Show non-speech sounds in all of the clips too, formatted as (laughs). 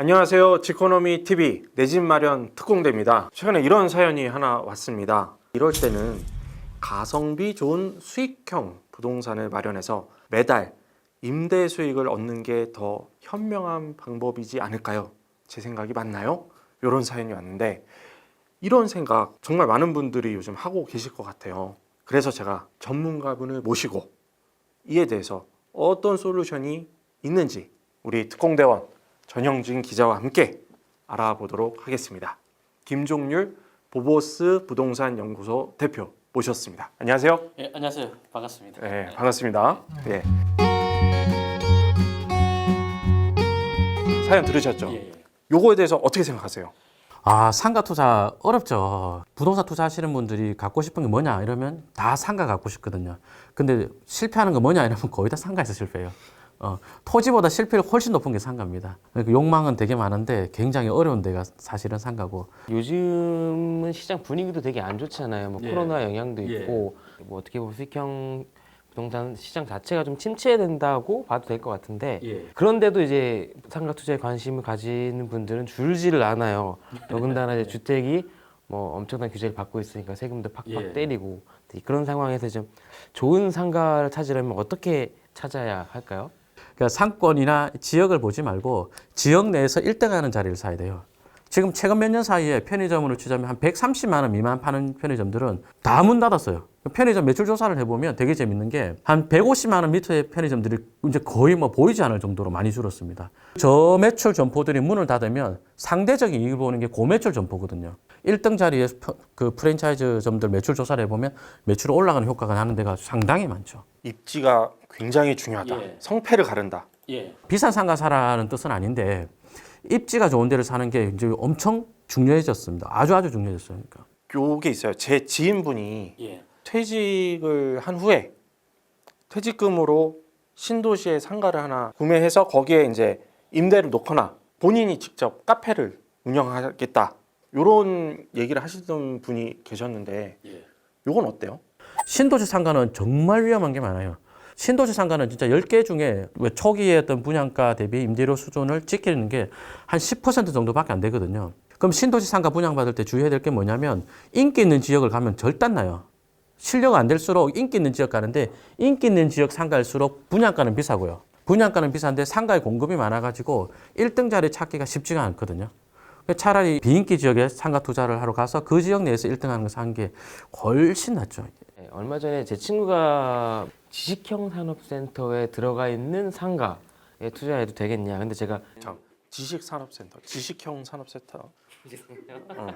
안녕하세요. 지코노미 TV 내 집 마련 특공대입니다. 최근에 이런 사연이 하나 왔습니다. 이럴 때는 가성비 좋은 수익형 부동산을 마련해서 매달 임대 수익을 얻는 게 더 현명한 방법이지 않을까요? 제 생각이 맞나요? 이런 사연이 왔는데 이런 생각 정말 많은 분들이 요즘 하고 계실 것 같아요. 그래서 제가 전문가분을 모시고 이에 대해서 어떤 솔루션이 있는지 우리 특공대원 전형진 기자와 함께 알아보도록 하겠습니다. 김종률 보보스 부동산 연구소 대표 모셨습니다. 안녕하세요. 예, 안녕하세요. 반갑습니다. 네, 반갑습니다. 네. 사연 들으셨죠? 예, 예. 요거에 대해서 어떻게 생각하세요? 아, 상가 투자 어렵죠. 부동산 투자하시는 분들이 갖고 싶은 게 뭐냐 이러면 다 상가 갖고 싶거든요. 근데 실패하는 거 뭐냐 이러면 거의 다 상가에서 실패해요. 어, 토지보다 실패율 훨씬 높은 게 상가입니다. 그러니까 욕망은 되게 많은데 굉장히 어려운 데가 사실은 상가고. 요즘은 시장 분위기도 되게 안 좋잖아요. 뭐 예. 코로나 영향도 예. 있고 뭐 어떻게 보면 수익형 부동산 시장 자체가 좀 침체된다고 봐도 될 것 같은데 예. 그런데도 이제 상가 투자에 관심을 가지는 분들은 줄지를 않아요. (laughs) 더군다나 이제 주택이 뭐 엄청난 규제를 받고 있으니까 세금도 팍팍 예. 때리고 그런 상황에서 좀 좋은 상가를 찾으려면 어떻게 찾아야 할까요? 그러니까 상권이나 지역을 보지 말고 지역 내에서 1등하는 자리를 사야 돼요. 지금 최근 몇 년 사이에 편의점으로 치자면 한 130만 원 미만 파는 편의점들은 다 문 닫았어요. 편의점 매출 조사를 해보면 되게 재밌는 게 한 150만 원 미터의 편의점들이 이제 거의 뭐 보이지 않을 정도로 많이 줄었습니다. 저매출 점포들이 문을 닫으면 상대적인 이익을 보는 게 고매출 점포거든요. 1등 자리에 펴- 그 프랜차이즈점들 매출 조사를 해보면 매출이 올라가는 효과가 나는 데가 상당히 많죠. 입지가 굉장히 중요하다. 예. 성패를 가른다. 예. 비싼 상가 사라는 뜻은 아닌데 입지가 좋은 데를 사는 게 이제 엄청 중요해졌습니다. 아주 아주 중요해졌어요. 그러니까. 요게 있어요. 제 지인분이 예. 퇴직을 한 후에 퇴직금으로 신도시에 상가를 하나 구매해서 거기에 이제 임대를 놓거나 본인이 직접 카페를 운영하겠다. 요런 얘기를 하시던 분이 계셨는데 예. 요건 어때요? 신도시 상가는 정말 위험한 게 많아요. 신도시 상가는 진짜 10개 중에 왜 초기에 어떤 분양가 대비 임대료 수준을 지키는 게 한 10% 정도밖에 안 되거든요. 그럼 신도시 상가 분양받을 때 주의해야 될 게 뭐냐면 인기 있는 지역을 가면 절단 나요. 실력 안 될수록 인기 있는 지역 가는데 인기 있는 지역 상가일수록 분양가는 비싸고요. 분양가는 비싼데 상가의 공급이 많아가지고 1등 자리 찾기가 쉽지가 않거든요. 차라리 비인기 지역에 상가 투자를 하러 가서 그 지역 내에서 1등 하는 거 사는 게 훨씬 낫죠. 네, 얼마 전에 제 친구가 지식형 산업센터에 들어가 있는 상가에 투자해도 되겠냐. 근데 제가 참 지식 산업센터, 지식형 산업센터. 어.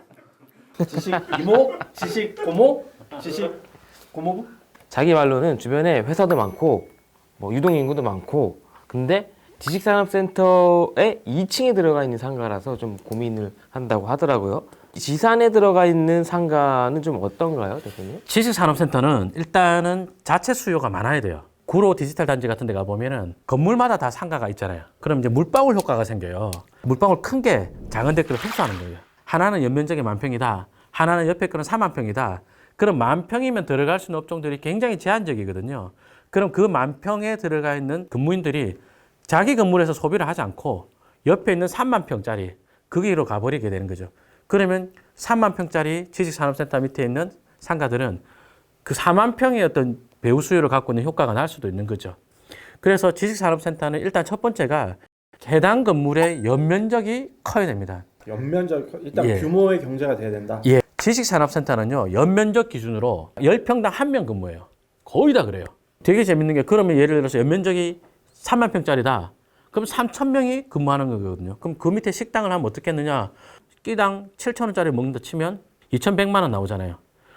지식 이모, 지식 고모, 지식 고모부? 자기 말로는 주변에 회사도 많고 뭐 유동 인구도 많고 근데 지식산업센터에 2층에 들어가 있는 상가라서 좀 고민을 한다고 하더라고요. 지산에 들어가 있는 상가는 좀 어떤가요, 대표님? 지식산업센터는 일단은 자체 수요가 많아야 돼요. 구로 디지털 단지 같은 데 가보면은 건물마다 다 상가가 있잖아요. 그럼 이제 물방울 효과가 생겨요. 물방울 큰 게 작은 데크를 흡수하는 거예요. 하나는 연면적이 만 평이다. 하나는 옆에 거는 4만 평이다. 그럼 만 평이면 들어갈 수 있는 업종들이 굉장히 제한적이거든요. 그럼 그 만 평에 들어가 있는 근무인들이 자기 건물에서 소비를 하지 않고 옆에 있는 3만 평짜리 거기로 가버리게 되는 거죠. 그러면 3만 평짜리 지식산업센터 밑에 있는 상가들은 그 4만 평의 어떤 배후 수요를 갖고 있는 효과가 날 수도 있는 거죠. 그래서 지식산업센터는 일단 첫 번째가 해당 건물의 연면적이 커야 됩니다. 연면적 일단 예. 규모의 경제가 돼야 된다. 예. 지식산업센터는요, 연면적 기준으로 10평당 한 명 근무해요. 거의 다 그래요. 되게 재밌는 게, 그러면 예를 들어서 연면적이 3만 평짜리다. 그럼 3천 명이 근무하는 거거든요. 그럼 그 밑에 식당을 하면 어떻게 했느냐? 끼당 7천 원짜리 먹는다 치면 2,100만 원 나오잖아요.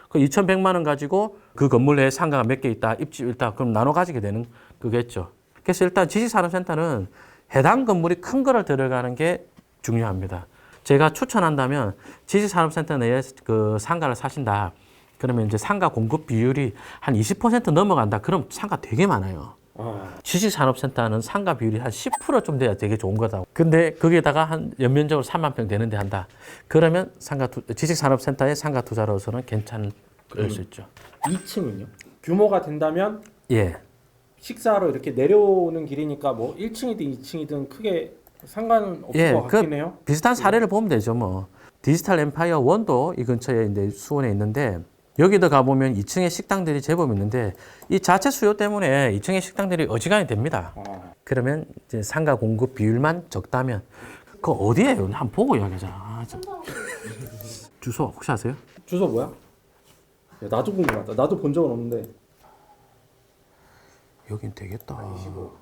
그 2,100만 원 가지고 그 건물 내에 상가가 몇 개 있다, 입집 있다, 그럼 나눠 가지게 되는 그겠죠. 그래서 일단 지식산업센터는 해당 건물이 큰 거를 들어가는 게 중요합니다. 제가 추천한다면 지식산업센터 내에 그 상가를 사신다. 그러면 이제 상가 공급 비율이 한 20% 넘어간다. 그럼 상가 되게 많아요. 어. 지식산업센터는 상가 비율이 한 10%좀 돼야 되게 좋은 거다. 근데 거기에다가 한 연면적으로 3만 평 되는데 한다. 그러면 상가 투, 지식산업센터의 상가 투자로서는 괜찮을 수 있죠. 2층은요? 규모가 된다면 예. 식사하러 이렇게 내려오는 길이니까 뭐 1층이든 2층이든 크게 상관은 없을 예, 것 그- 같긴 해요. 비슷한 사례를 보면 되죠, 뭐. 디지털 엠파이어 원도 이 근처에 이제 수원에 있는데 여기도 가보면 2층에 식당들이 제법 있는데 이 자체 수요 때문에 2층에 식당들이 어지간히 됩니다. 어. 그러면 이제 상가 공급 비율만 적다면 그 어디에요? 한번 보고 이야기하자. 아, 참. (laughs) 주소 혹시 아세요? 주소 뭐야? 야, 나도 궁금하다. 나도 본 적은 없는데. 여긴 되겠다. 이거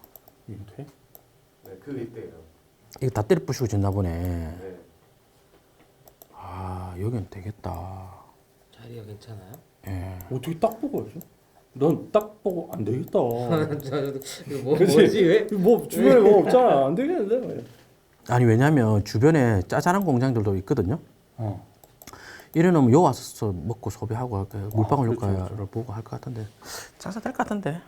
돼? 네, 그 이때요. 이거 다 때려 부시고 짓나 보네. 네. 아, 여긴 되겠다. 자리가 괜찮아요? 예. 어떻게 딱 보고 알죠? 넌딱 보고 안 되겠다. (laughs) 뭐, 그치? 뭐지 왜? 뭐 주변에 뭐 없잖아. 안 되겠는데. 아니 왜냐면 주변에 짜잘한 공장들도 있거든요. 어. 이래놓으면 요 와서 먹고 소비하고 할까 물방울 그렇죠, 효과를 보고 할 것 같은데 장사 될 것 같은데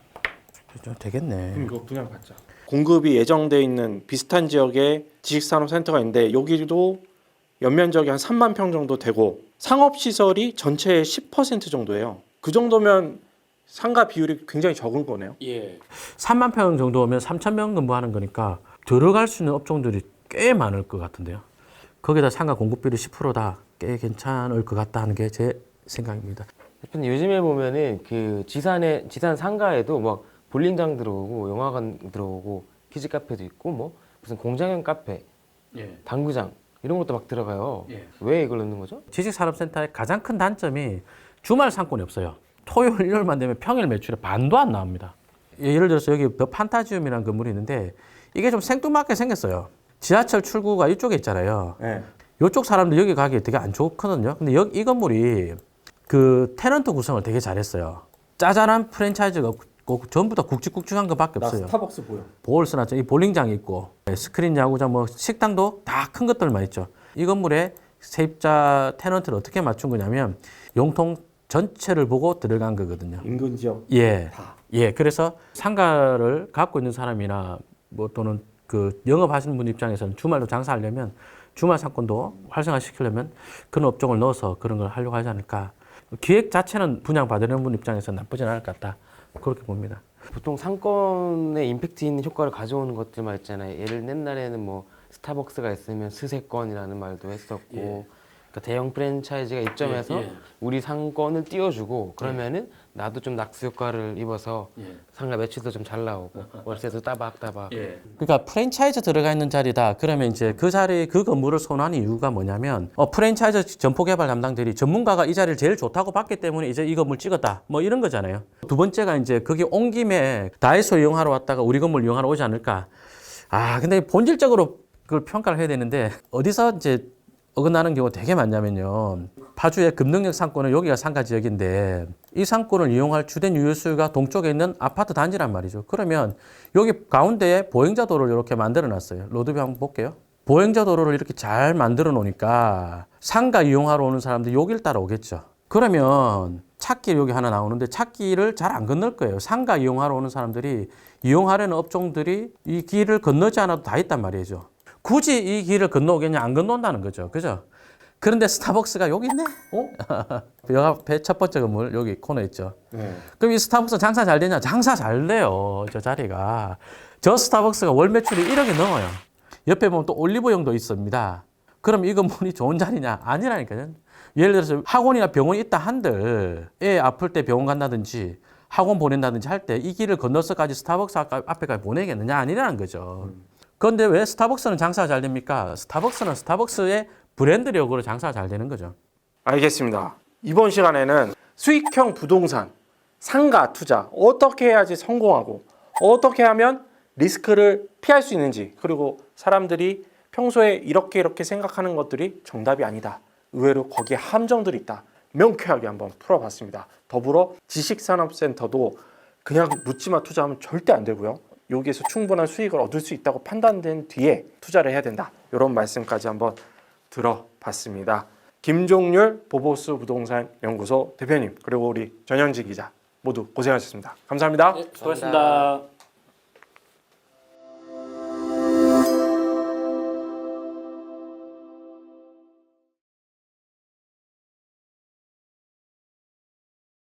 좀 되겠네. 그럼 이거 분양 받자. 공급이 예정돼 있는 비슷한 지역에 지식산업센터가 있는데 여기도 연면적이 한 3만 평 정도 되고 상업 시설이 전체의 10% 정도예요. 그 정도면 상가 비율이 굉장히 적은 거네요. 예. 3만 평 정도면 3천 명 근무하는 거니까 들어갈 수 있는 업종들이 꽤 많을 것 같은데요. 거기다 상가 공급비율이 10%다 꽤 괜찮을 것 같다 하는 게 제 생각입니다. 대표님 요즘에 보면은 그 지산에 지산 상가에도 뭐 볼링장 들어오고 영화관 들어오고 키즈 카페도 있고 뭐 무슨 공장형 카페, 예. 당구장 이런 것도 막 들어가요. 예. 왜 이걸 넣는 거죠? 지식산업센터의 가장 큰 단점이 주말 상권이 없어요. 토요일, 일요일만 되면 평일 매출의 반도 안 나옵니다. 예를 들어서 여기 더 판타지움이라는 건물이 있는데 이게 좀 생뚱맞게 생겼어요. 지하철 출구가 이쪽에 있잖아요. 네. 이쪽 사람들 여기 가기 되게 안 좋거든요. 근데 여기 이 건물이 그 테넌트 구성을 되게 잘했어요. 짜잘한 프랜차이즈가 꼭 전부 다 굵직굵직한 것밖에 나 없어요. 스타벅스 보여. 볼스나 이 볼링장이 있고 스크린 야구장 뭐 식당도 다 큰 것들만 있죠. 이 건물에 세입자 테넌트를 어떻게 맞춘 거냐면 용통 전체를 보고 들어간 거거든요. 인근 지역 예. 다. 예. 그래서 상가를 갖고 있는 사람이나 뭐 또는 그 영업하시는 분 입장에서는 주말도 장사하려면 주말 상권도 활성화시키려면 그런 업종을 넣어서 그런 걸 하려고 하지 않을까. 기획 자체는 분양 받으려는 분 입장에서는 나쁘진 않을 것 같다. 그렇게 봅니다. 보통 상권에 임팩트 있는 효과를 가져오는 것들만 있잖아요. 예를 옛날에는 뭐 스타벅스가 있으면 스세권이라는 말도 했었고 그러니까 대형 프랜차이즈가 입점해서 예, 예. 우리 상권을 띄워주고 그러면은 나도 좀 낙수 효과를 입어서 상가 매출도 좀 잘 나오고 (laughs) 월세도 따박따박 그러니까 프랜차이즈 들어가 있는 자리다. 그러면 이제 그 자리 그 건물을 선호하는 이유가 뭐냐면 어, 프랜차이즈 점포 개발 담당들이 전문가가 이 자리를 제일 좋다고 봤기 때문에 이제 이 건물 찍었다. 뭐 이런 거잖아요. 두 번째가 이제 거기 온 김에 다이소 이용하러 왔다가 우리 건물 이용하러 오지 않을까. 아 근데 본질적으로 그걸 평가를 해야 되는데 어디서 이제 어긋나는 경우가 되게 많냐면요. 파주의 금능력 상권은 여기가 상가 지역인데 이 상권을 이용할 주된 유효 수요가 동쪽에 있는 아파트 단지란 말이죠. 그러면 여기 가운데에 보행자 도로를 이렇게 만들어 놨어요. 로드뷰 한번 볼게요. 보행자 도로를 이렇게 잘 만들어 놓으니까 상가 이용하러 오는 사람들이 여길 따라 오겠죠. 그러면 찾길 여기 하나 나오는데 찾기를 잘안 건널 거예요. 상가 이용하러 오는 사람들이 이용하려는 업종들이 이 길을 건너지 않아도 다 있단 말이죠. 굳이 이 길을 건너오겠냐 안 건너온다는 거죠. 그죠? 그런데 스타벅스가 여기 있네. 어? (laughs) 여 앞에 첫 번째 건물 여기 코너 있죠. 네. 그럼 이 스타벅스 장사 잘 되냐? 장사 잘 돼요. 저 자리가. 저 스타벅스가 월 매출이 1억이 넘어요. 옆에 보면 또 올리브영도 있습니다. 그럼 이 건물이 좋은 자리냐? 아니라니까요. 예를 들어서 학원이나 병원이 있다 한들 애 아플 때 병원 간다든지 학원 보낸다든지 할 때 이 길을 건너서까지 스타벅스 앞에까지 보내겠느냐? 아니라는 거죠. 그런데 왜 스타벅스는 장사가 잘 됩니까? 스타벅스는 스타벅스의 브랜드력으로 장사가 잘 되는 거죠. 알겠습니다. 이번 시간에는 수익형 부동산, 상가 투자 어떻게 해야지 성공하고 어떻게 하면 리스크를 피할 수 있는지 그리고 사람들이 평소에 이렇게 이렇게 생각하는 것들이 정답이 아니다. 의외로 거기에 함정들이 있다. 명쾌하게 한번 풀어봤습니다. 더불어 지식산업센터도 그냥 묻지마 투자하면 절대 안 되고요. 여기에서 충분한 수익을 얻을 수 있다고 판단된 뒤에 투자를 해야 된다. 이런 말씀까지 한번 들어봤습니다. 김종률 보보스 부동산 연구소 대표님 그리고 우리 전현지 기자 모두 고생하셨습니다. 감사합니다. 수고하셨습니다.